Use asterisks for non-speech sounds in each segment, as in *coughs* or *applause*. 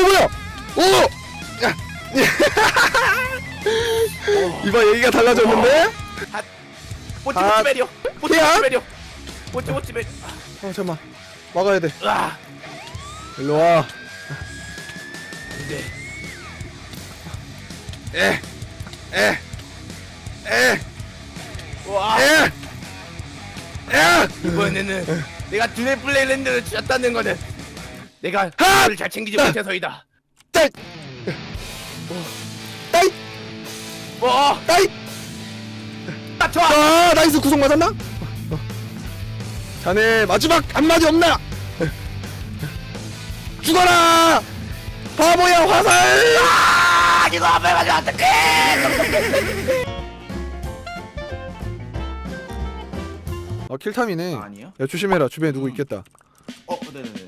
뭐야? 오! 야! *laughs* 이봐 얘기가 달라졌는데? 뽀찌 아, 뽀찌 메리오 뽀찌 피야? 뽀찌 메리오 뽀찌 뽀찌 메리 어 잠만 막아야 돼 아 일로 와 근데 에! 에! 에! 와 에! 에! 이번에는 내가 두뇌 플레이랜드를 쥐었다는 거는 내가 하! 그걸 잘 챙기지 못해서이다 딸! 딸! 뭐 딸! 딱 좋아 아 나이스 구속 맞았나? 어. 자네 마지막 한마디 없나? 죽어라! 바보야 화살! 아 이거 앞에 맞아 어떡해 아 킬탐이네 아니요? 야 조심해라 주변에 누구 있겠다 어, 네네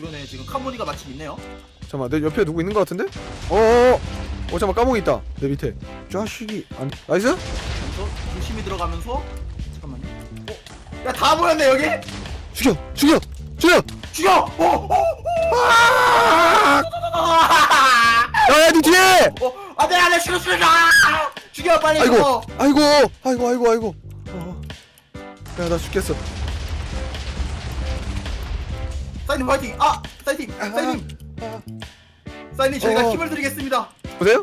네. 어. 주변에 지금 카모니가 마침 있네요. 잠깐만 내 옆에 누구 있는 것 같은데? 어어어 어 잠깐만 까몽이 있다 내 밑에 자식이 안 나이스? 그래서 조심히 들어가면서 잠깐만요. 어, 야, 다 모였네 여기. 죽여 죽여 죽여 죽여. 어, 어, 아! 야야 니 뒤에 어, 안돼 안돼 죽여 죽여. 아! 죽여 빨리. 아이고 이거. 아이고 아이고 아이고 아이고 야나 죽겠어 사인님 화이팅. 아, 사인님, 아, 사인님, 아. 사인님 저희가 어. 힘을 드리겠습니다. 보세요?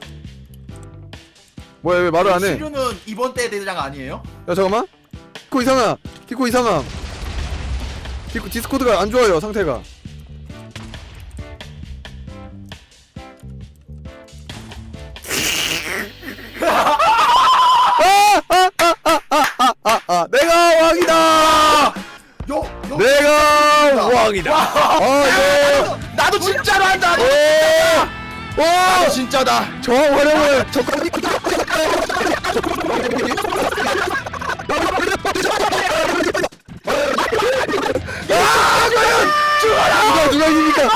뭐야 왜 말을 안 해 야 시류는 이번 때 대장 아니에요? 잠깐만 디코 이상함 디코 이상함 디코 디스코드가 안 좋아요 상태가 아, 네. 나도 진짜로 한다 오! 오! 진짜다 저 활용을 적당히 아, 과연 죽어라! 누가 누가 이깁니까?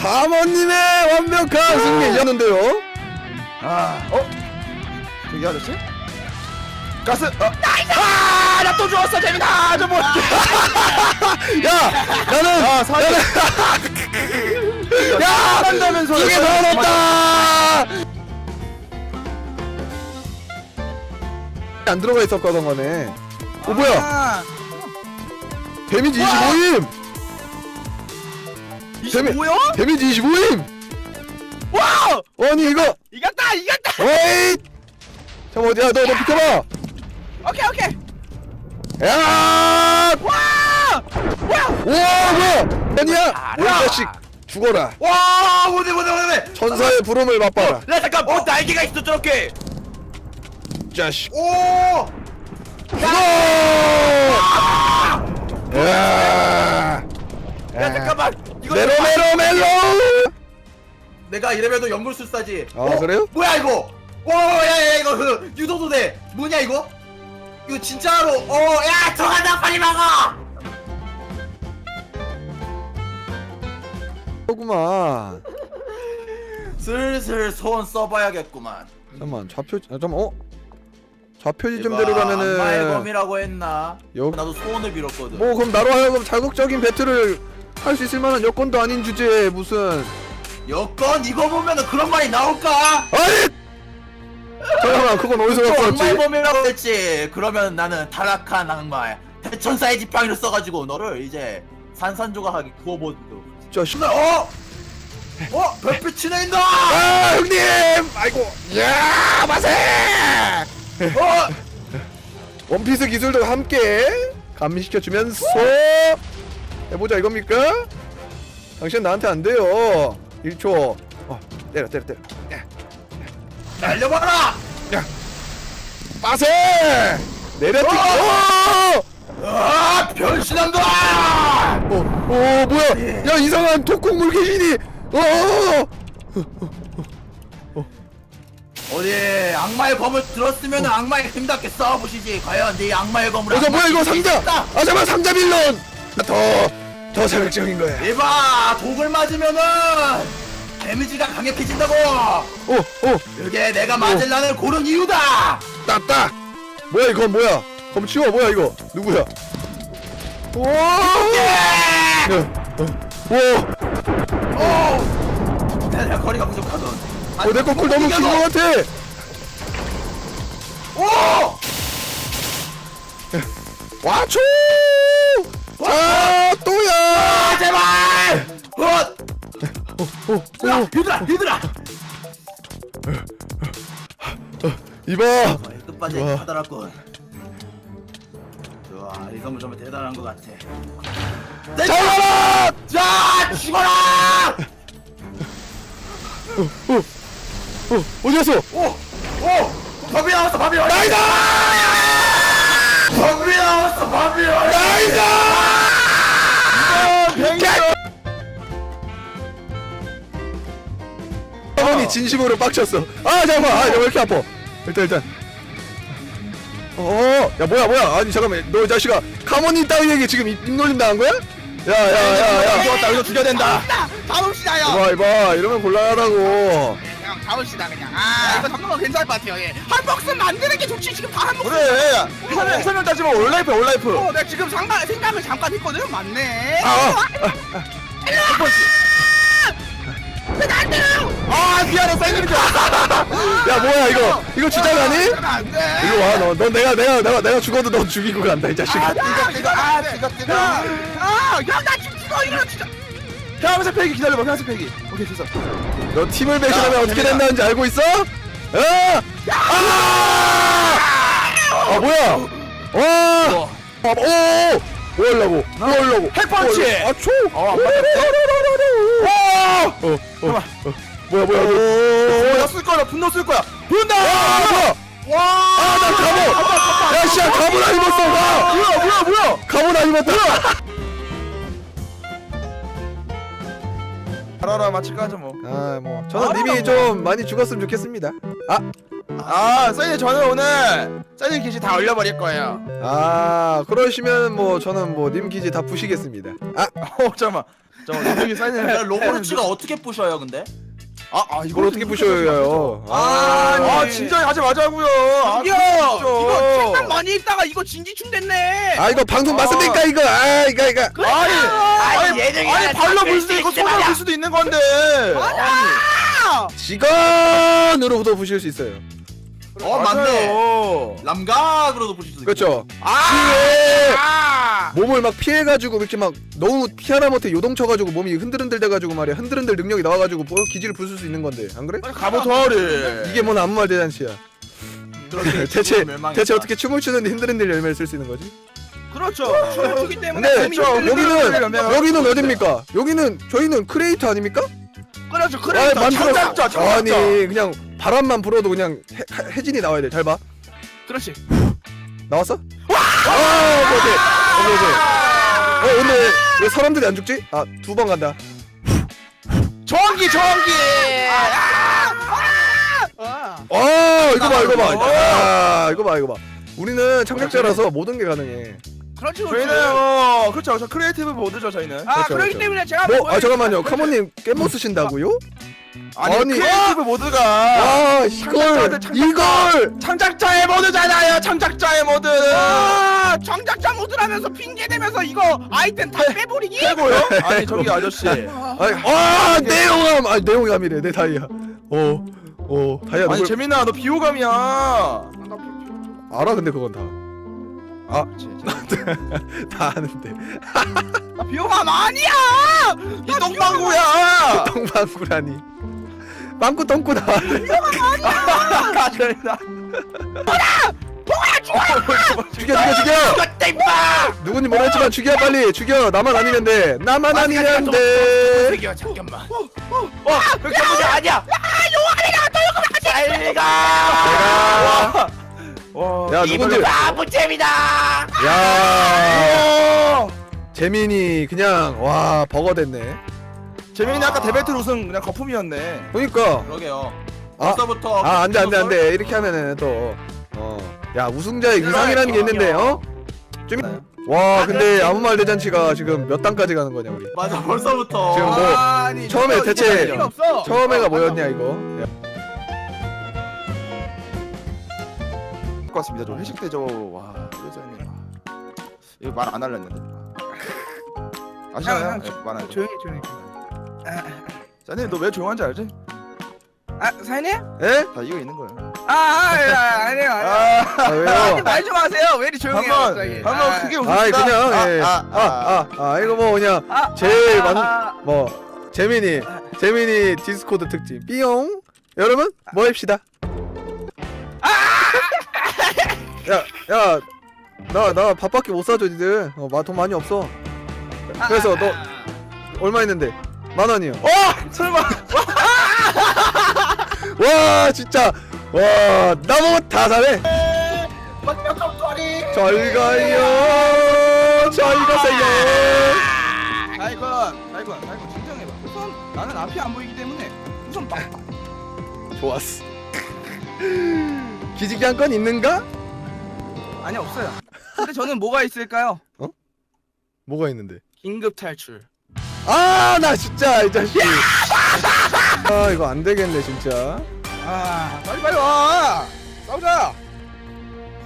가모님의 완벽한 승리였는데요. 아, 어? 저기 아저씨? 가스. 어. 아, 나 또 죽었어 재민아 저 뭐. *laughs* 야, 나는 아, 사이- 나는 야, 한다면서 이게 더 어렵다. 안 들어가 있었거든 거네. 어 뭐야? 아, 데미지 25임. 데미- 25요? 데미지 25임. 와! 아니 이거. 이겼다 이겼다 어이. 잠깐 어디야? 너너 비켜봐. 오케이 오케이 야! 와! 와! 와 뭐야? 아니야. 이 자식 죽어라. 와, 뭐네 뭐네 뭐네. 천사의 부름을 맛봐라. 야 잠깐 뭐 날개가 있어 저렇게 이 자식. 오! 죽어! 야! 야 잠깐만 이거 메로 메로 멜로! 내가 이래봬도 연골술사지. 아, 그래요? 뭐야 이거? 오, 야, 야, 이거 그 유도도대 뭐냐 이거? 이거 진짜로? 어, 야, 들어간다 빨리 막아. 구만 슬슬 소원 써봐야겠구만. 잠깐만 좌표 아 잠깐 어 좌표지 이봐, 점대로 악마의 가면은 검이라고 했나? 여- 나도 소원을 빌었거든. 뭐 그럼 나로 하여금 자극적인 배틀을 할 수 있을 만한 여건도 아닌 주제에 무슨 여건 이거 보면은 그런 말이 나올까? 아니 잠깐만 그건 어디서 악마의 왔지 검이라고 했지. 그러면 나는 타락한 악마 대천사의 지팡이를 써가지고 너를 이제 산산조각하게 구워보도록. 저 씨. 어? 어? 별빛이 내린다! 아 형님 아이고 야 마세 어? 원피스 기술도 함께 감시시켜 주면서 해보자 이겁니까? 당신 나한테 안 돼요 1초 어 때려 때려 때려 날려봐라! 빠세! 내려뛰기. 어! 오! 아 변신한다! 어, 어 뭐야? 야 이상한 독국물 귀신이! 어 어디 악마의 검을 들었으면 악마의 힘답게 싸워보시지. 과연 네 악마의 검을 어저 뭐야 이거 상자. 아 잠깐 상자 빌런! 더더 자극적인 거야. 이봐 독을 맞으면은 데미지가 강력해진다고 오오 이게 내가 맞을라는 고른 이유다 따따 뭐야 이건 뭐야 한번 치워 뭐야 이거 누구야 와 와, 내가 거리가 부족하던. 어, 내 거쿨 너무 긴거 같아. 오! 와초! 자, 또야! 아, 제발! 헛! 오, 야, 오, 얘들아, 얘들아! 이봐! 어, 끝까지 좋아. 하더라군. 좋아, 이 선물 정말 대단한 것 같아. 내 잡아라! 자, 죽어라! 어, 어디 갔어? 오! 오! 밥이 나왔어, 밥이 나왔어! 나이다! 밥이 나왔어, 밥이 나왔어! 나이다! 어 머니 진심으로 빡쳤어. 아, 잠깐만. 아, 왜 이렇게 아파? 일단, 일단. 어, 야, 뭐야, 뭐야. 아니, 잠깐만. 너 이 자식아. 카모니 따위에게 지금 입, 입놀림 당한 거야? 야, 야, 야, 야. 죽었다, 이거 죽여야 된다! 잡읍시다 형. 이봐, 이봐. 이러면 곤란하다고. 그냥 잡읍시다 그냥. 아 이거 잡는 거 괜찮을 것 같아요. 예. 한 박스 만드는 게 좋지 지금 다한 박스. 그래 설명 설명 따지면 올라이프 올라이프 어, 내가 지금 상가, 생각을 잠깐 했거든. 맞네. 아, 아, 왜 아 미안해 사이드인 줄 알았어 야, 뭐야, 이거. 이거 주작 아니? 안 돼. 일로 와, 너, 너 내가, 내가, 내가, 내가 죽어도 너 죽이고 간다, 이 자식아. 아, 이거 이거 아, 이거 이거. 아, 야나 지금 이거 이거 진짜. 회화면서 패기 기다려봐 회화면서 패기 오케이 됐어 너 팀을 배신하면 야, 어떻게. 된다는지 알고 있어? 어? 아! 아 뭐야? 와! 아, 오! 뭐 하려고? 뭐 하려고? 핵펀치! 아, 초! 어, 안! 어, 어, 어. 뭐야, 뭐야, 뭐야? 나쓸 거야 분노 쓸 거야 분노 아, 뭐야? 와! 아, 나 갑옷! 야, 씨야, 갑옷 안 입었어, 나! 뭐야 뭐야 뭐야 갑옷 안 입었다! *laughs* 알아라 맞힐까 하자 뭐 아, 뭐. 저는 님이 좀 많이 죽었으면 좋겠습니다. 아, 아, 사장님 저는 오늘 사장님 기지 다 올려버릴 거예요. 아, 그러시면 뭐, 저는 뭐, 님 기지 다 부시겠습니다. 아, *laughs* 어, 잠깐만. 사장님. 야, 로버츠가 어떻게 부셔요, 근데? 아, 아, 이걸 어떻게 부셔요? 아, 아, 아, 진짜 하지 마자고요. 아, 이거. 책상 많이 있다가 이거 진지충 됐네. 아 이거 방송 맞습니까 이거 아 이거 이거 아니, 아니, 예능이 아니, 발로 볼 수도 있고 손으로 볼 수도 있는 건데. 아, 직원으로도 부실 수 있어요 어, 맞네. 람각으로도 부실 수 있고. 그렇죠 아, 아. 몸을 막 피해가지고 이렇게 막 너무 피하다 못해 요동쳐가지고 몸이 흔들흔들 돼가지고 말이야 흔들흔들 능력이 나와가지고 뭐 기지를 부술 수 있는 건데 안 그래? 허리. 이게 뭔 아무 말 대잔치야 *laughs* 대체. 대체 어떻게 춤을 추는데 흔들흔들 열매를 쓸 수 있는 거지? 그렇죠. 춤을 추기 때문에 근데 여기는 열매가 여기는 어딥니까? 여기는 저희는 크리에이터 아닙니까? 그렇죠. 아, 그래. 만들었어. 창작자, 창작자. 그냥 바람만 불어도 그냥 해, 해진이 나와야 돼. 잘 봐. 그렇지. 나왔어? 와! 아, 오케 오케이. 어, 근데 왜 사람들이 안 죽지? 아, 두 번 간다. 전기, 전기. 아. 아, 이거 봐, 이거 봐. 어. 아, 이거 봐, 이거 봐. 우리는 창작자라서 모든 게 가능해. 그렇지. 그렇지. 저희는 어, 그렇죠. 저 크리에이티브 모드죠, 저희는. 아, 그렇죠, 그렇기 그렇죠. 때문에 제가 뭐, 한번 아, 잠깐만요. 카모님 게임 못 쓰신다고요? 아니, 아니, 크리에이티브 모드가 아, 이걸, 창작자들, 창작자. 이걸! 창작자의 모드잖아요. 창작자의 모드. 아, 장작자 모드라면서 핑계 대면서 이거 아이템 다 빼버리기? 최고요? *laughs* 아니, 저기 아저씨. 아, 내용감! 아, 내용감이래, 내 다이아. 어, 어, 다이아 아니, 누굴 재민아, 너 비호감이야. 알아, 근데 그건 다. 아, *laughs* 다 아는데. 나 비호감 아니야! 이 똥방구야. 똥방구라니. 빵꾸 똥꾸 나와. 아, 재민아. 죽여, 죽여, 죽여! 누군지 모르겠지만 죽여, 빨리! 죽여! 나만 아니면 돼! 나만 아니면 돼! 저기요, 잠깐만. 어, 그렇게 보지 아니야. 잘 가. 와. 와. 야, 누군지. 나무 재미다. 야 재민이 그냥, 와, 버거 됐네. 재민이 아까 데베틀 우승 그냥 거품이었네. 그러니까. 그러게요. 아, 벌써부터 아, 안 돼, 안 돼, 안 돼. 이렇게 하면은 또. 어. 야, 우승자의 의상이라는 게 있는데, 어? 좀. 와, 근데 아무 말 대잔치가 지금 몇 단까지 가는 거냐, 우리. 맞아, 벌써부터. 지금 뭐, 아니, 처음에 이거- 대체 이거 필요 없어. 처음에가 뭐였냐, 이거? 야. 것 같습니다. 저 회식 때저 와. 그래서 형님 이거 말 안 할랬는데 아시나요? 형, 예, 말안 조용히 조용히 자님 너 왜 조용한지 알지? 아 사장님? 에? 다 이거 있는 거야 아, 아, 아 아니에요 아니에요. 아아 왜요? 말좀 하세요. 왜 이리 조용해요 한번 갑자기. 한번 아, 크게 웃읍시다. 그냥 예. 아, 아, 아, 아, 이거 뭐 그냥 아, 제일 아, 많- 아, 뭐 재민이 재민이 디스코드 특집. 삐용? 여러분 뭐 합시다. 야야 나 나 밥밖에 못 사줘 니들. 어, 마- 돈 많이 없어. 아, 그래서 아, 너- 아, 얼마 있는데 만 원이요. 어! 설마. *laughs* 와 진짜. 와 나보고 다 소리. 잘 가요. 잘 가세요. 아이고 아이고 아이고 진정해봐. 우선 나는 앞이 안 보이기 때문에 우선 빡. 좋았어. 기지개 한 건 있는가? 아니 없어요. 근데 저는 뭐가 있을까요? 뭐가 있는데? 긴급 탈출 아 나 진짜 이 자식. 아 이거 안 되겠네 진짜. 아 빨리 빨리 와. 싸우자.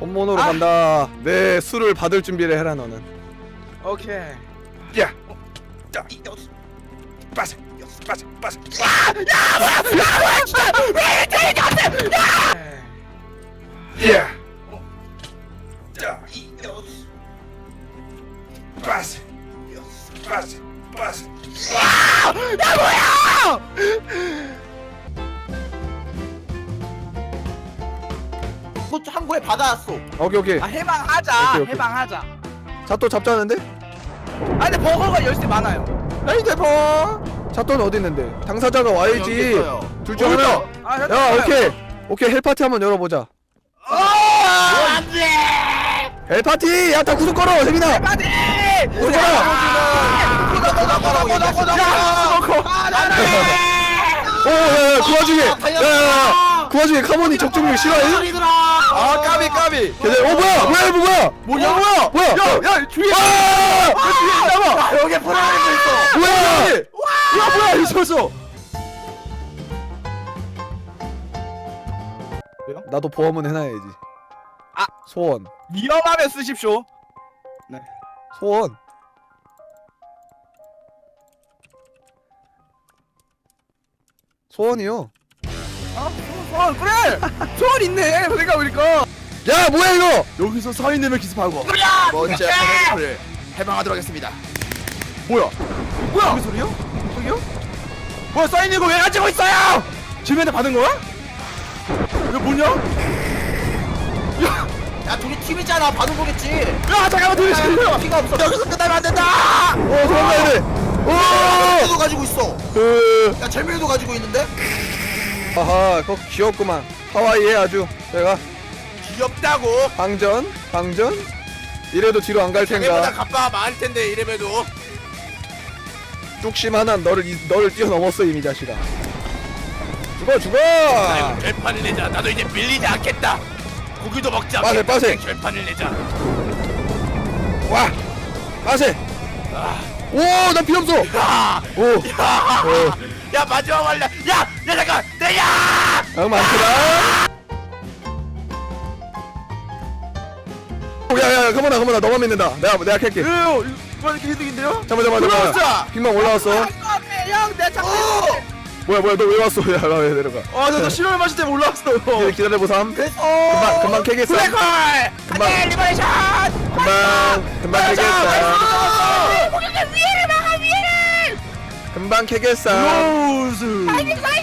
혼모노로 아. 간다. 내 술을 받을 준비를 해라 너는. 오케이. 야. 자, 빠세. 빠세 빠세. 야 자, 빠세. 빠세 빠세 그것도 항구에 받아왔어. 오케이 오케이. 아 해방하자 오케이, 오케이. 해방하자. 자또 잡자는데? 아 근데 버거가 열쇠 많아요. 나이제 봐 자또는 어디 있는데? 당사자가 와야지. 둘 중 하나. 아야 오케이. 오케이 헬파티 한번 열어보자. 안돼. 헬파티! 야다 구독 걸어! 세민아! 파티! 구독 걸어 꼬다 꼬다 꼬다 꼬다 꼬다. 오야야 그 와중에 야야야 그 와중에 카모니 적중률? 소리들아. 아 까비 까비 걔네 어 뭐야 뭐야 이거 뭐야 뭐야 뭐야 뭐야 야야 주위에 아 주위에 있나봐 여기 불안해져 있어. 뭐야 야 뭐야 있었어 나도 보험은 해놔야지 아. 소원 위험하면 쓰십시오 소원 소원이요 어? 어 그래 소원 있네 생각해보니까 야 뭐야 이거 여기서 서인님을 기습하고 번째 페널티를 해방하도록 하겠습니다 뭐야 뭐야 무슨 소리요? 저기요? 뭐야 사인 이거 왜 가지고 있어요? 지면에 받은 거야? 이거 뭐냐? 야 둘이 팀이잖아. 받은 거겠지. 야 잠깐만 피가 없어. 여기서 끝나면 안 된다. 어 도망가야 돼 오! 도 가지고 있어. 으, 야 재민이도 가지고 있는데. 아하 그거 귀엽구만. 하와이에 아주 내가 귀엽다고? 방전 방전? 이래도 뒤로 안갈 자기보다 텐가? 갑바가 많을 텐데 이래봬도. 뚝심 하나 너를 이- 너를 뛰어넘었어 이미 자식아. 죽어 죽어! 아이고 결판을 내자. 나도 이제 밀리지 않겠다. 고기도 먹지 빠세, 않겠다 빠세. 결판을 내자. 와! 빠세 오나 필요 없어 야! 오 야! 어. 야 마지막 말이야 야! 야 잠깐 내야! 양 많구나 야야야 그만아 그만아 너만 믿는다 내가 내가 캘게 이거 이렇게 이득인데요? 잠깐만 잠깐만 잠깐만! 빅망 올라왔어 안돼 형내 잠깐 뭐야 뭐야 너 왜 왔어 야나왜 내려가 아나나 실험의 맛이 때문에 올라왔어 기다려, 기다려보삼 금방 금방 캐겠어 블랙홀! 금방 안돼 리버레이션! 금방 금방 캐겠어 고객님 위에를 막아 위에를! 금방 캐겠어. 로즈. 아 잠깐만.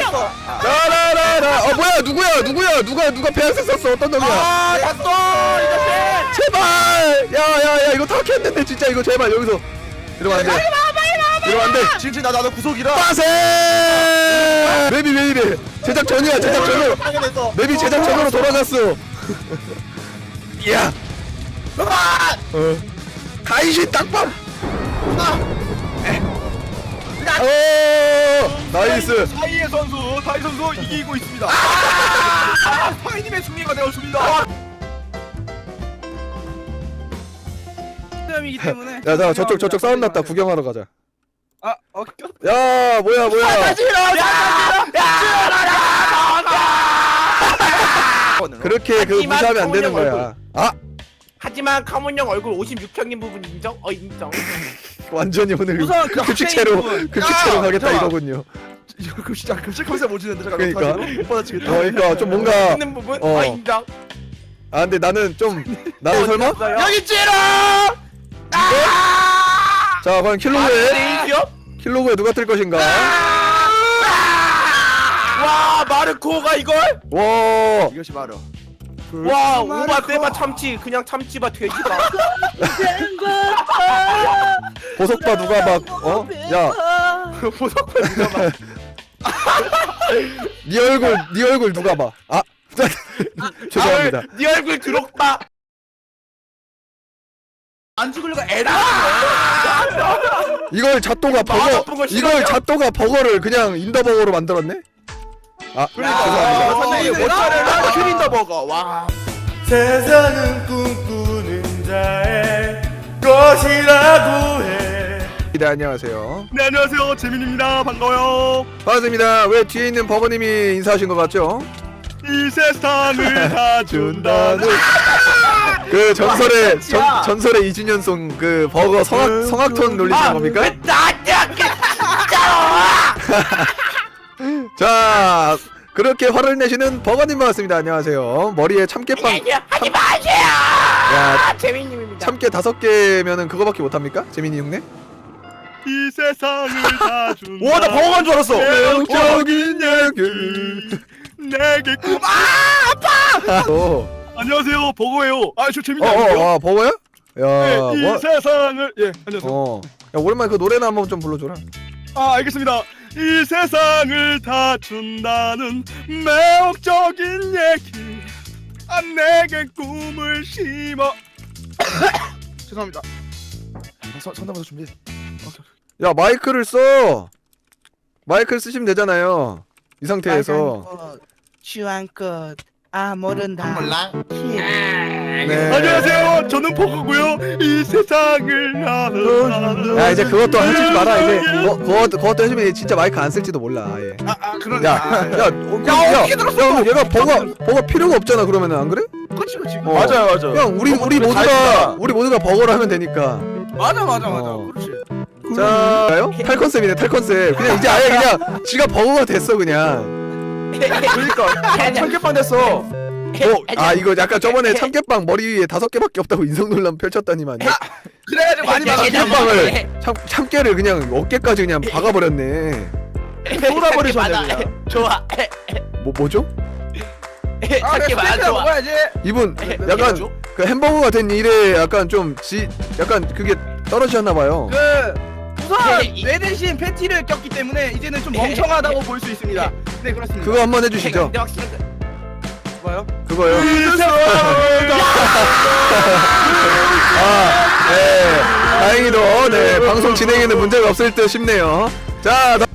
있어. 라라라라 어 뭐야 누구야 누구야 누가 누가 배한테 썼어? 어떤 놈이야? 아 약도 이렇게 제발! 야야야 이거 다 캤는데 진짜 이거 제발 여기서. 이러면 안돼. 이러면 안돼. 진짜 나 나도 구속이라. 빠세! 맵이 왜 이래 제작 전이야 제작 전으로. 당연했어. 맵이 제작 전으로 돌아갔어? 이야! 아! 어 가이신 딱밤! 오! 나이스. 사이의 선수 사이 선수 이기고 있습니다. 아, 파이님의 승리가 되었습니다. 점이기 때문에 야나 저쪽 저쪽 싸움 났다. 구경하러 가자. 아 오케이 야 뭐야 뭐야. 그렇게 그 하지만 무시하면 안 되는 거야. 아 하지만 카몬 형 얼굴 56평인 부분 인정? 어 인정. *laughs* 완전히 오늘 우선 그 급식체로 학생인 분. *laughs* 급식체로 야, 가겠다 잠깐만. 이거군요 이거 급식 자 급식 컨셉 못 주는데 잠깐 그러니까. 어떡하지? 못 받아치겠다. 어 그러니까 좀 뭔가 있는 부분 어. 어 인정. 아 근데 나는 좀 *laughs* 나는 설마 여기 있지롱. 아! 자 과연 킬로그에 레이시업? 킬로그에 누가 뜰 것인가 와 마르코가 이걸? 와 이것이 바로 와 오바 세바 참치 그냥 참치바 돼지바. *laughs* 보석바 누가 막 어야네 *laughs* 보석파 *laughs* 누가 봐. 얼굴 네 얼굴 누가 봐 아 죄송합니다 아, 네 얼굴 드록바. 안 죽으려고 애를 이걸 마음 아픈 버거 거 이걸 싫어요? 자또가 버거를 그냥 인더 버거로 만들었네 아 그러니까. 죄송합니다. 선생님 모짜렐라. 큐린더 버거. 와. 세상은 꿈꾸는 자의 것이라고 해. 네 안녕하세요. 네 안녕하세요. 재민입니다. 반가워요. 반갑습니다. 왜 뒤에 있는 버거님이 인사하신 것 같죠? 이 세상을 *laughs* 다 준다는. 그 전설의 전. 전설의 2주년송 그 버거 성악 성악톤 놀리시는 겁니까? 왜 나한테 *laughs* 자 그렇게 화를 내시는 버거님 반갑습니다. 안녕하세요. 머리에 참깨빵 하지 마세요. 야 재민님입니다. 참깨 다섯 개면은 그거밖에 못 합니까? 재민이 형네? 이 세상을 다 *laughs* 준다. 와나 버거 간줄 알았어 매력적인 얘기. 내게 꿈. 어, 안녕하세요 버거예요. 아저 재민이 어, 아니에요? 어, 아 버거야? 야, 네, 이 뭐? 세상을 예 안녕하세요. 어, 야 오랜만에 그 노래나 한번 좀 불러줘라. 아 알겠습니다. 이 세상을 다 준다는 매혹적인 얘기. 아 내게 꿈을 심어. *coughs* 죄송합니다 선- 선담부터 준비해 야 마이크를 써. 마이크를 쓰시면 되잖아요. 이 상태에서. 취한 것. 아 모른다. 몰라 네. 안녕하세요. 저는 버거고요. 이 세상을 나는 야 이제 그것도 하지 마라 이제. 뭐 그거 그것도 해주면 진짜 마이크 안 쓸지도 몰라. 아예. 아, 아 그런 야, 야, 야, 어, 야, 야, 야, 그럼 얘가 버거, 버거 필요가 없잖아. 그러면은 안 그래? 그치 그치 어. 맞아요 맞아요 그냥 우리 우리 다 모두가 했다. 우리 모두가 버거를 하면 되니까. 맞아 맞아 맞아. 어. 그렇지. 자요? 탈 컨셉이네, 탈 컨셉. 그냥 이제 아예 그냥 지가 버거가 됐어 그냥. 그러니까 참깨빵 됐어 어, 아 이거 약간 저번에 참깨빵 머리 위에 다섯 개밖에 없다고 인성 논란 펼쳤다니만. 그래가지고 많이. 참깨빵을 참 참깨를 그냥 어깨까지 그냥 박아버렸네. 쏟아버리셨네 그냥 좋아. 뭐 뭐죠? 아 참깨. 먹어야지. 이분 약간 그 햄버거가 된 일에 약간 좀 지 약간 그게 떨어지셨나 봐요. 그 우선 뇌 대신 패티를 꼈기 때문에 이제는 좀 멍청하다고 볼 수 있습니다. 네 그렇습니다. 그거 한번 해주시죠. 근데 확실한 거. 뭐요? 그거요. 아, 네. 다행히도 네 방송 진행에는 문제가 없을 듯 싶네요. 자, 나-